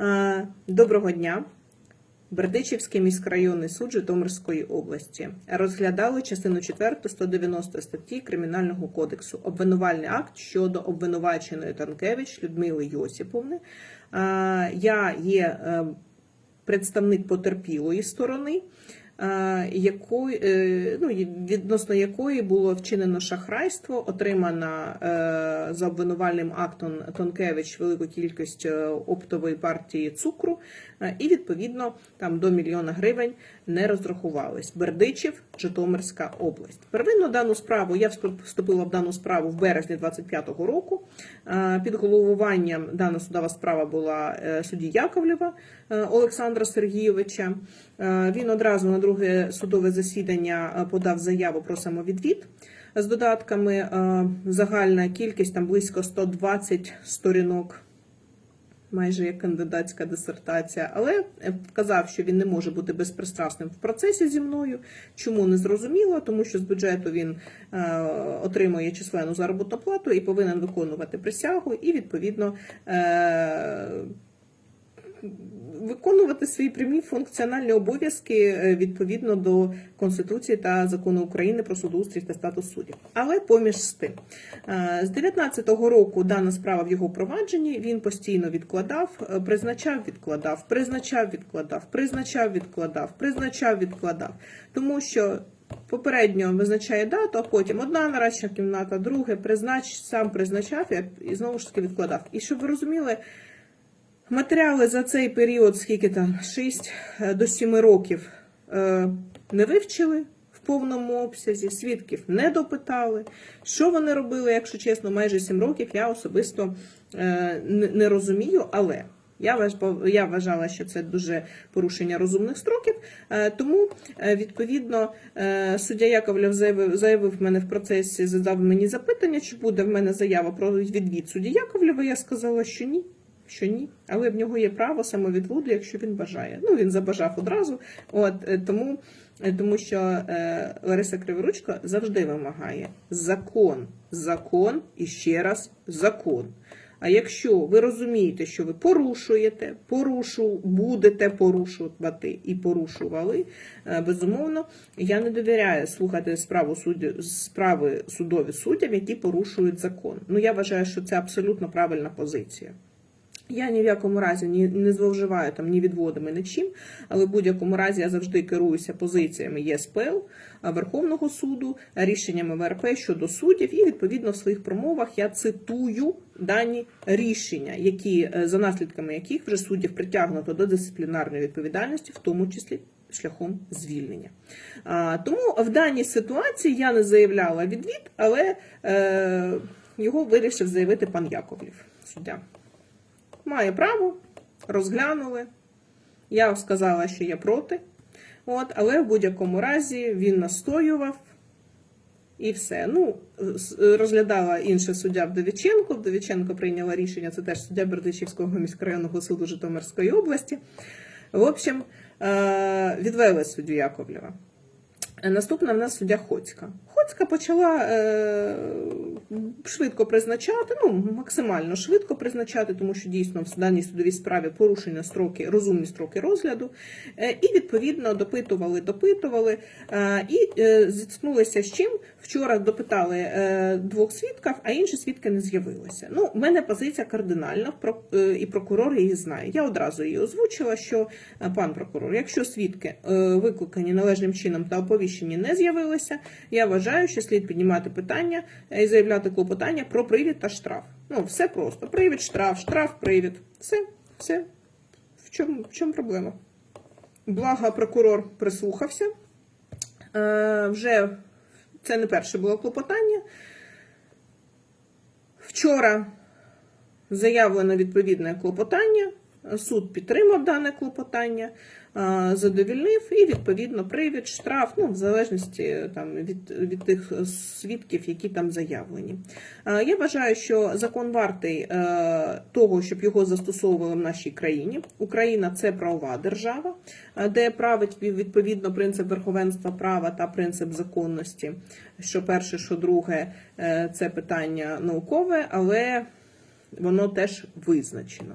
Е, Доброго дня. Бердичівський міськрайонний суд Житомирської області розглядали частину 4 190 статті Кримінального кодексу обвинувальний акт щодо обвинуваченої Танкевич Людмили Йосиповни. Е, Я є е, представник потерпілої сторони, якої, е, ну, відносно якої було вчинено шахрайство, отримана е, за обвинувальним актом Тонкевич велику кількість е, оптової партії цукру, е, і відповідно там до мільйона гривень не розрахувались. Бердичів, Житомирська область. Первинно дану справу я вступила в дану справу в березні 25-го року. Е, Під головуванням дана судова справа була е, судді Яковлєва е, Олександра Сергійовича. Е, Він одразу на друге судове засідання е, подав заяву про самовідвід з додатками. Е, Загальна кількість там близько 120 сторінок майже як кандидатська дисертація, але вказав, що він не може бути безпристрасним в процесі зі мною. Чому не зрозуміло? Тому що з бюджету він е, отримує численну заробітну плату і повинен виконувати присягу, і відповідно. Виконувати свої прямі функціональні обов'язки е, відповідно до Конституції та закону України про судоустрій та статус суддів. Але поміж з тим, Е, з 19-го року дана справа в його провадженні він постійно відкладав, е, призначав, відкладав, призначав, відкладав, призначав, відкладав, призначав, відкладав, тому що. Попередньо визначає дату, а потім одна нарадча кімната, друге признач, сам призначав і знову ж таки відкладав. І щоб ви розуміли, матеріали за цей період, скільки там, 6 до 7 років, е, не вивчили в повному обсязі, свідків не допитали. Що вони робили, якщо чесно, майже 7 років я особисто е, не розумію, але. Я я вважала, що це дуже порушення розумних строків. Е, Тому, е, відповідно, е, суддя Яковлев заявив, заявив мене в процесі, задав мені запитання, чи буде в мене заява про відвід судді Яковлєва. Я сказала, що ні. Що ні, але в нього є право самовідводу, якщо він бажає. Ну він забажав одразу. От е, тому, е, тому що е, Лариса Криворучко завжди вимагає закон, закон і ще раз закон. А якщо ви розумієте, що ви порушуєте, порушу, будете порушувати і порушували, е, безумовно, я не довіряю слухати справу судді, справи судові суддям, які порушують закон. Ну я вважаю, що це абсолютно правильна позиція. Я ні в якому разі ні, не зловживаю там ні відводами, нічим, але в будь-якому разі я завжди керуюся позиціями ЄСПЛ, Верховного суду, рішеннями ВРП щодо суддів, і відповідно в своїх промовах я цитую дані рішення, які е, за наслідками яких вже суддів притягнуто до дисциплінарної відповідальності, в тому числі. Шляхом звільнення. А, тому в даній ситуації я не заявляла відвід, але е, його вирішив заявити пан Яковлів, суддя має право, розглянули. Я сказала, що я проти. От, але в будь-якому разі він настоював і все. Ну, розглядала інша суддя Вдовіченко. Вдовіченко прийняла рішення, це теж суддя Бердичівського міськрайонного суду Житомирської області. В общем, е, відвели суддю Яковлєва. Наступна в нас суддя Хоцька. Хоцька почала е, швидко призначати, ну максимально швидко призначати, тому що дійсно в даній судовій справі порушені строки, розумні строки розгляду, е, і відповідно допитували, допитували е, і е, зіткнулися з чим. Вчора допитали е, двох свідків, а інші свідки не з'явилися. Ну, в мене позиція кардинальна, е, і прокурор її знає. Я одразу її озвучила, що е, пан прокурор, якщо свідки е, викликані належним чином та оповіщені не з'явилися, я вважаю, що слід піднімати питання е, і заявляти клопотання про привід та штраф. Ну, все просто. Привід, штраф, штраф, привід. Все, все. В чому, в чому проблема? Благо, прокурор прислухався. Е, вже це не перше було клопотання. Вчора заявлено відповідне клопотання. Суд підтримав дане клопотання, задовільнив і відповідно привід, штраф, ну в залежності там від, від тих свідків, які там заявлені. Я вважаю, що закон вартий е, того, щоб його застосовували в нашій країні. Україна це правова держава, е, де править відповідно принцип верховенства права та принцип законності. Що перше, що друге, е, це питання наукове, але воно теж визначено.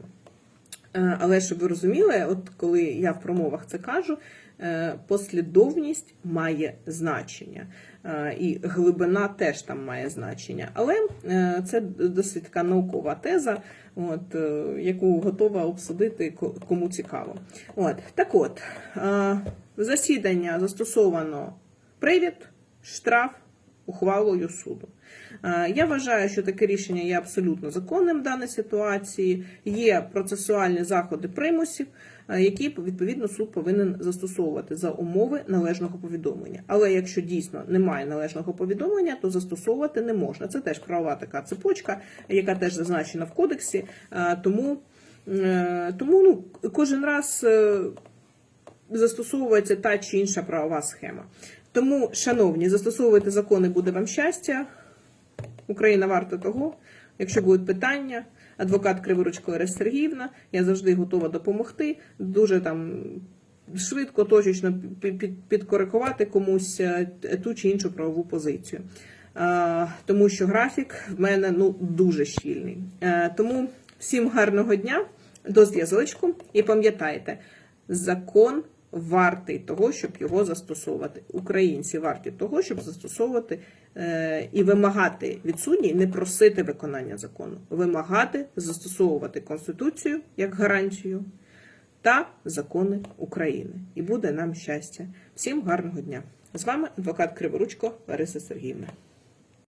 Е, Але щоб ви розуміли, от коли я в промовах це кажу, е, послідовність має значення, Е, і глибина теж там має значення. Але це досить така наукова теза, от, яку готова обсудити кому цікаво. От, так от, засідання застосовано привід, штраф ухвалою суду. Е, Я вважаю, що таке рішення є абсолютно законним в даній ситуації. Є процесуальні заходи примусів, е, які відповідно суд повинен застосовувати за умови належного повідомлення. Але якщо дійсно немає належного повідомлення, то застосовувати не можна. Це теж правова така цепочка, яка теж зазначена в кодексі. Е, Тому, тому ну, кожен раз. Застосовується та чи інша правова схема. Тому, шановні, застосовуйте закони, буде вам щастя. Україна варта того. Якщо будуть питання, адвокат Криворучко Лариса Сергіївна, я завжди готова допомогти. Дуже там швидко, точечно пі- пі- підкоригувати комусь е, ту чи іншу правову позицію. Тому що графік в мене ну дуже щільний. Е, Тому всім гарного дня, до зв'язочку і пам'ятайте, закон вартий того, щоб його застосовувати. Українці варті того, щоб застосовувати е, і вимагати від судді, не просити виконання закону, вимагати застосовувати Конституцію як гарантію та закони України. І буде нам щастя. Всім гарного дня! З вами адвокат Криворучко Лариса Сергіївна.